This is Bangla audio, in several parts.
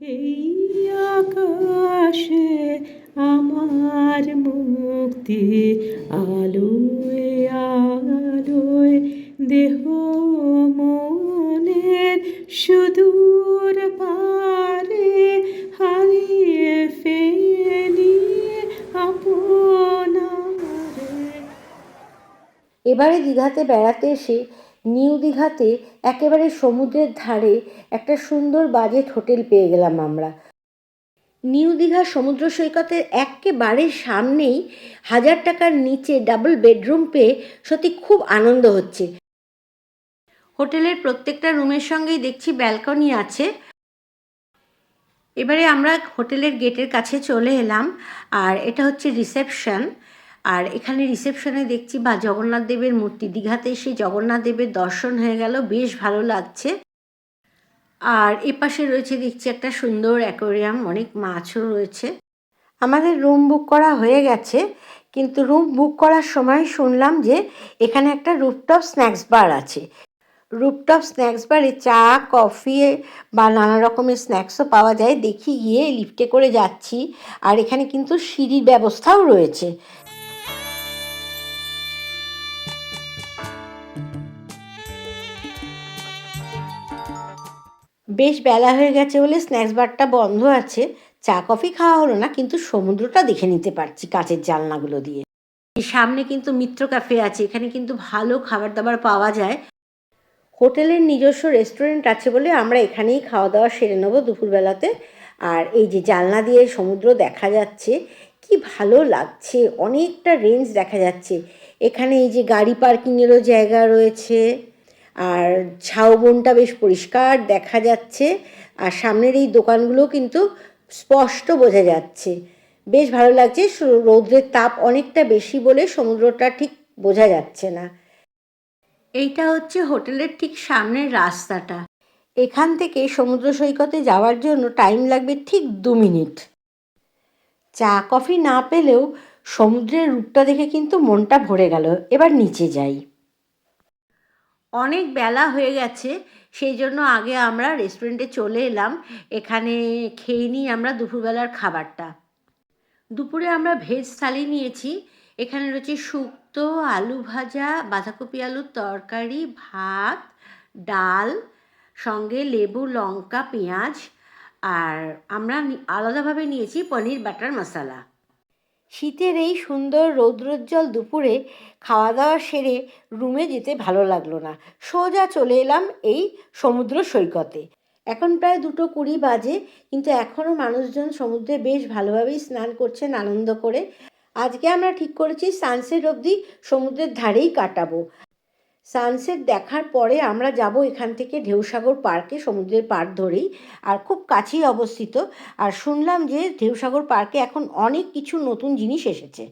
এই আকাশে আমার মুক্তি, আলোয় আলোয়, দেহ মনের সুদূর পারে হারিয়ে ফেলি আপনারে। এবারে দীঘাতে বেড়াতে এসে নিউ দীঘাতে একেবারে সমুদ্রের ধারে একটা সুন্দর বাজেট হোটেল পেয়ে গেলাম আমরা। নিউ দীঘার সমুদ্র সৈকতের একেবারে সামনেই হাজার টাকার নিচে ডাবল বেডরুম পেয়ে সত্যি খুব আনন্দ হচ্ছে। হোটেলের প্রত্যেকটা রুমের সঙ্গেই দেখছি ব্যালকনি আছে। এবারে আমরা হোটেলের গেটের কাছে চলে এলাম, আর এটা হচ্ছে রিসেপশন আর এখানে রিসেপশনে দেখছি বা জগন্নাথ দেবের মূর্তি। দীঘাতে এসে জগন্নাথ দেবের দর্শন হয়ে গেল, বেশ ভালো লাগছে। আর এপাশে রয়েছে দেখছি একটা সুন্দর অ্যাকোরিয়াম অনেক মাছও রয়েছে। আমাদের রুম বুক করা হয়ে গেছে, কিন্তু রুম বুক করার সময় শুনলাম যে এখানে একটা রুপটপ স্ন্যাক্স বার আছে। রুপটপ স্ন্যাক্স বারে চা কফি বা নানা রকমের স্ন্যাক্সও পাওয়া যায়। দেখি গিয়ে লিফটে করে যাচ্ছি, আর এখানে কিন্তু সিঁড়ির ব্যবস্থাও রয়েছে। বেশ বেলা হয়ে গেছে বলে স্ন্যাক্স বারটা বন্ধ আছে। চা কফি খাওয়া হলো না, কিন্তু সমুদ্রটা দেখে নিতে পারছি কাঁচের জানলাগুলো দিয়ে। সামনে কিন্তু মিত্র ক্যাফে আছে, এখানে কিন্তু ভালো খাবার দাবার পাওয়া যায়। হোটেলের নিজস্ব রেস্টুরেন্ট আছে বলে আমরা এখানেই খাওয়া দাওয়া সেরে নেব দুপুরবেলাতে। আর এই যে জানলা দিয়ে সমুদ্র দেখা যাচ্ছে, কি ভালো লাগছে, অনেকটা রেঞ্জ দেখা যাচ্ছে। এখানে এই যে গাড়ি পার্কিংয়েরও জায়গা রয়েছে। আর ঝাউবনটা বেশ পরিষ্কার দেখা যাচ্ছে। আর সামনের এই দোকানগুলো কিন্তু স্পষ্ট বোঝা যাচ্ছে। বেশ ভালো লাগছে রৌদ্রের তাপ অনেকটা বেশি বলে সমুদ্রটা ঠিক বোঝা যাচ্ছে না। এইটা হচ্ছে হোটেলের ঠিক সামনের রাস্তাটা। এখান থেকে সমুদ্র সৈকতে যাওয়ার জন্য টাইম লাগবে ঠিক দু মিনিট। চা, কফি না পেলেও সমুদ্রের রূপটা দেখে কিন্তু মনটা ভরে গেল। এবার নিচে যাই। অনেক বেলা হয়ে গেছে, সেই জন্য আগে আমরা রেস্টুরেন্টে চলে এলাম। এখানে খেয়ে নিই আমরা দুপুরবেলার খাবারটা। দুপুরে আমরা ভেজ থালি নিয়েছি। এখানে রয়েছে শুক্তো, আলু ভাজা, বাঁধাকপি আলুর তরকারি, ভাত, ডাল, সঙ্গে লেবু, লঙ্কা, পেঁয়াজ, আর আমরা আলাদাভাবে নিয়েছি পনির, বাটার, মশলা। শীতের এই সুন্দর রৌদ্রোজ্জ্বল দুপুরে খাওয়া দাওয়া সেরে রুমে যেতে ভালো লাগল না। সোজা চলে এলাম এই সমুদ্র সৈকতে। এখন প্রায় দুটো কুড়ি বাজে, কিন্তু এখনও মানুষজন সমুদ্রে বেশ ভালোভাবেই স্নান করছেন আনন্দ করে। আজকে আমরা ঠিক করেছি সানসেট অবধি সমুদ্রের ধারেই কাটাবো। সানসেট দেখার পরে আমরা যাব এখান থেকে ঢেউসাগর পার্কে, সমুদ্রের পার ধরেই, আর খুব কাছেই অবস্থিত। আর শুনলাম যে ঢেউসাগর পার্কে এখন অনেক কিছু নতুন জিনিস এসেছে।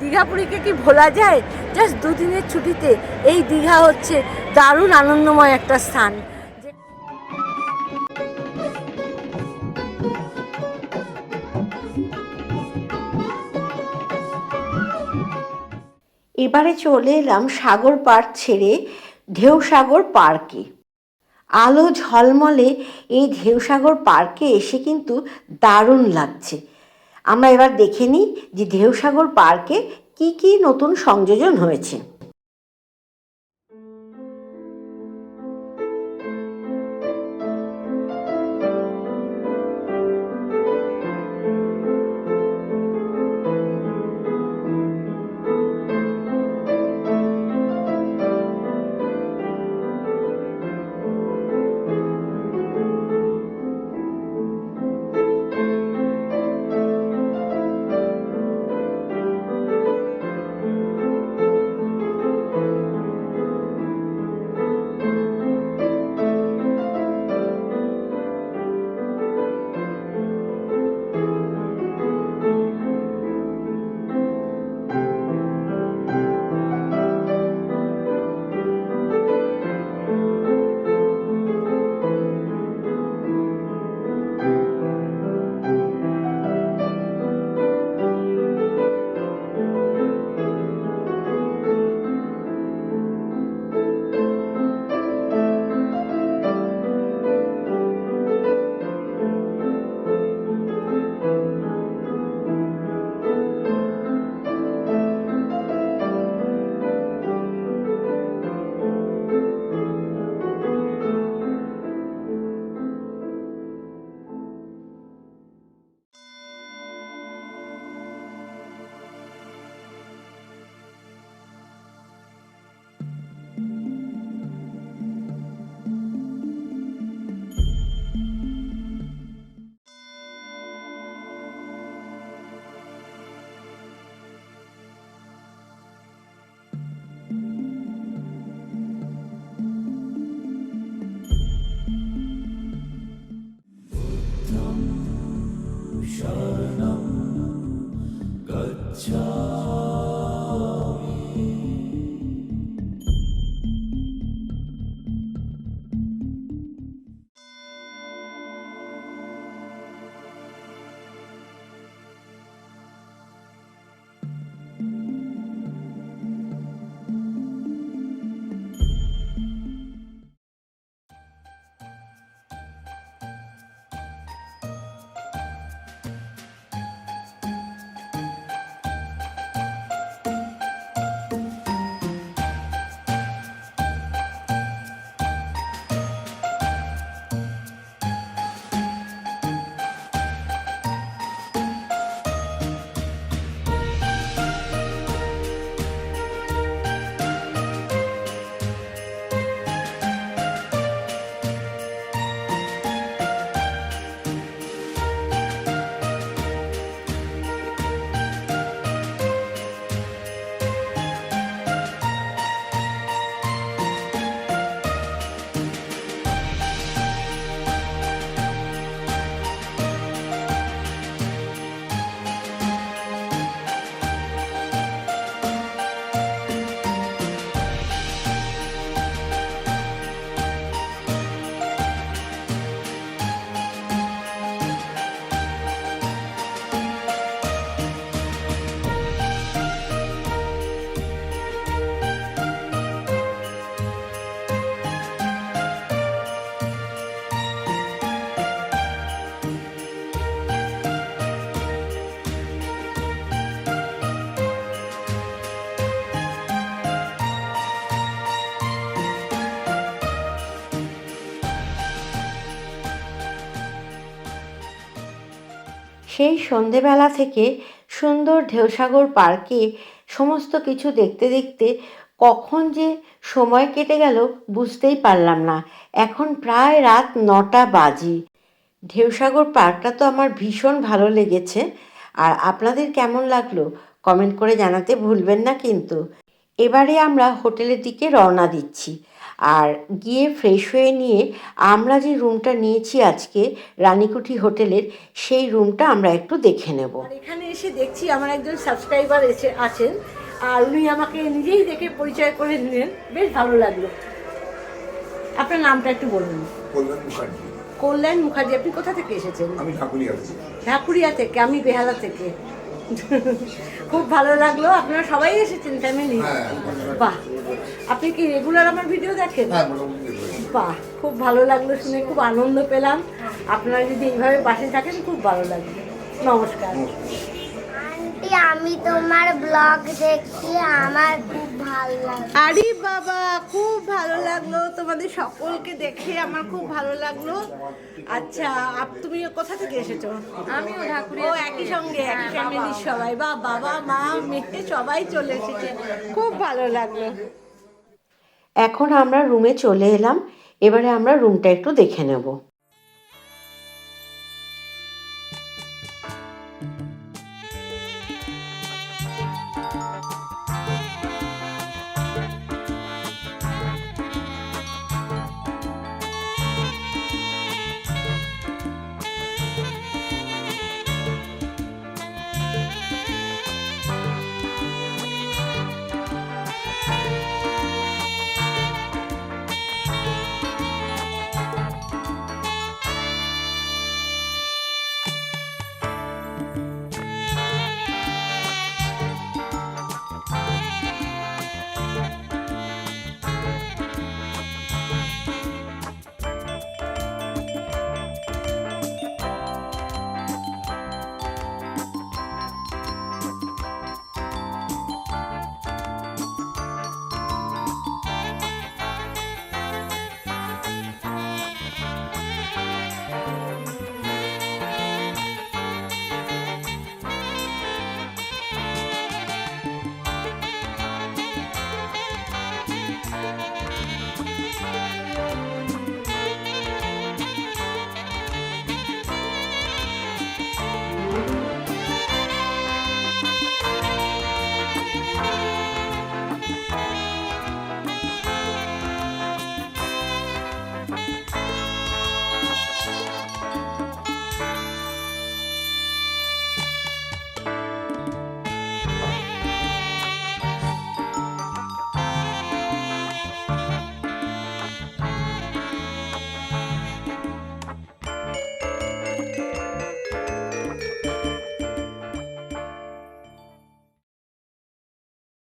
দীঘাপুরীকে কি ভোলা যায়? জাস্ট দুদিনের ছুটিতে। এই দীঘা হচ্ছে দারুণ আনন্দময় একটা স্থান। এবারে চলে এলাম সাগর পার্ক ছেড়ে ঢেউসাগর পার্কে আলো ঝলমলে এই ঢেউসাগর পার্কে এসে কিন্তু দারুণ লাগছে। আমরা এবার দেখে নিই যে ঢেউসাগর পার্কে কি কি নতুন সংযোজন হয়েছে। সেই সন্ধেবেলা থেকে সুন্দর ঢেউসাগর পার্কে সমস্ত কিছু দেখতে দেখতে কখন যে সময় কেটে গেল বুঝতেই পারলাম না। এখন প্রায় রাত নটা বাজে। ঢেউসাগর পার্কটা তো আমার ভীষণ ভালো লেগেছে। আর আপনাদের কেমন লাগল কমেন্ট করে জানাতে ভুলবেন না কিন্তু। এবারে আমরা হোটেলের দিকে রওনা দিচ্ছি। আর গিয়ে ফ্রেশ হয়ে নিয়ে আমরা যে রুমটা নিয়েছি আজকে রানীকুঠি হোটেলের সেই রুমটা আমরা একটু দেখে নেব। এখানে এসে দেখছি আমার একজন সাবস্ক্রাইবার এসে আছেন আর উনি আমাকে নিজেই দেখে পরিচয় করে নিলেন বেশ ভালো লাগল। আপনার নামটা একটু বলুন। কল্যাণ মুখার্জি। কল্যাণ মুখার্জি আপনি কোথা থেকে এসেছেন? আমি ঠাকুরিয়া আছি ঢাকুরিয়া থেকে আমি বেহালা থেকে। খুব ভালো লাগল আপনারা সবাই এসেছেন ফ্যামিলি হ্যাঁ। বাহ আপনি কি রেগুলার আমার ভিডিও দেখেন? হ্যাঁ। বাহ খুব ভালো লাগল শুনে খুব আনন্দ পেলাম। আপনারা যদি এইভাবে পাশে থাকেন খুব ভালো লাগবে। নমস্কার। আন্টি আমি তোমার ব্লগ দেখি আমার খুব ভালো লাগে আরে বাবা খুব ভালো লাগল। তোমাদের সকলকে দেখে আমার খুব ভালো লাগল। আচ্ছা আপ তুমি কোথা থেকে এসেছ? আমিও ঢাকুরিয়া ও একই সঙ্গে একই ফ্যামিলির সবাই। বা বাবা মা মেয়ে সবাই চলে এসেছে। খুব ভালো লাগল। এখন আমরা রুমে চলে এলাম। এবারে আমরা রুমটা একটু দেখে নেব।